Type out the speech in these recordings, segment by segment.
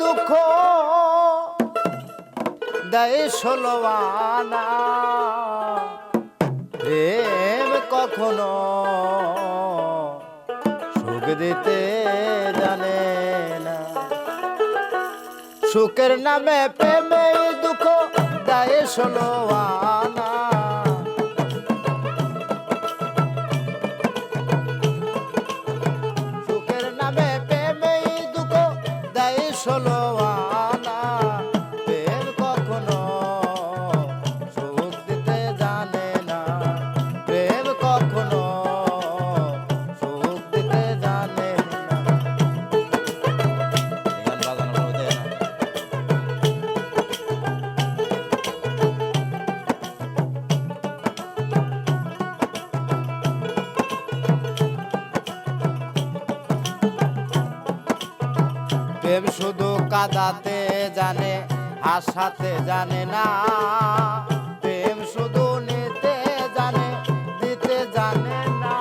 দুঃখ দেয় ষোলোয়ানা প্রেম কখনো সুখ দিতে জানে না। সুখের নামে প্রেমে দুঃখ দেয় ষোলোয়ানা প্রেম শুধু কাদাতে জানে, আশাতে জানে না। প্রেম শুধু নিতে জানে, দিতে জানে না।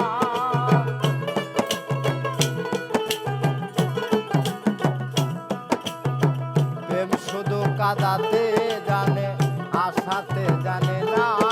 প্রেম শুধু কাদাতে জানে, আশাতে জানে না।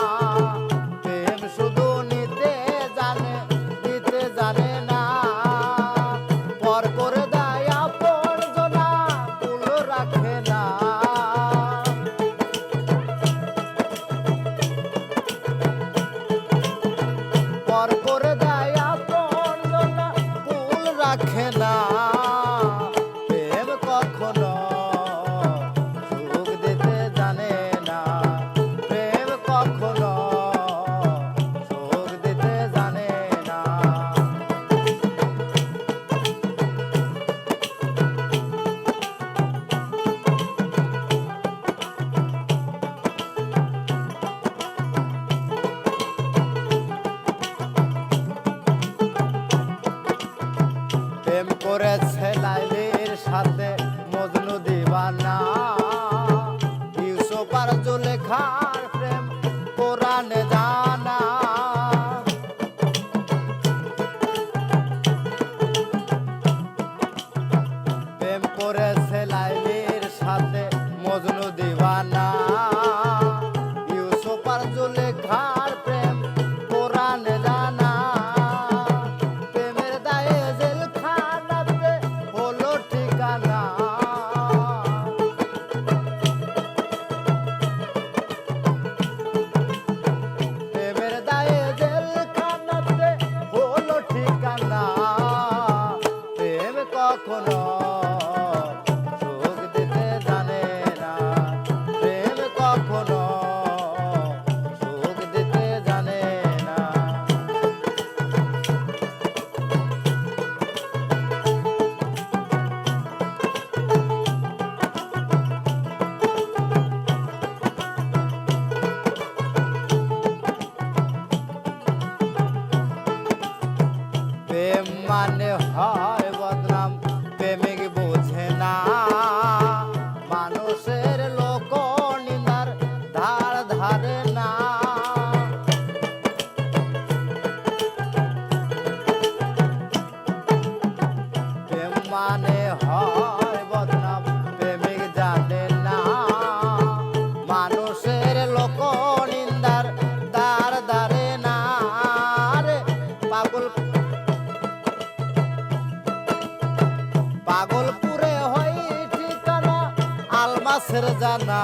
করেছে লাইলির সাথে মজনু দিবানা। ইউসুফ আর জুলেখার প্রেম কোরআন দান পাগলপুরে হয় ঠিকানা আলমাসের জানা।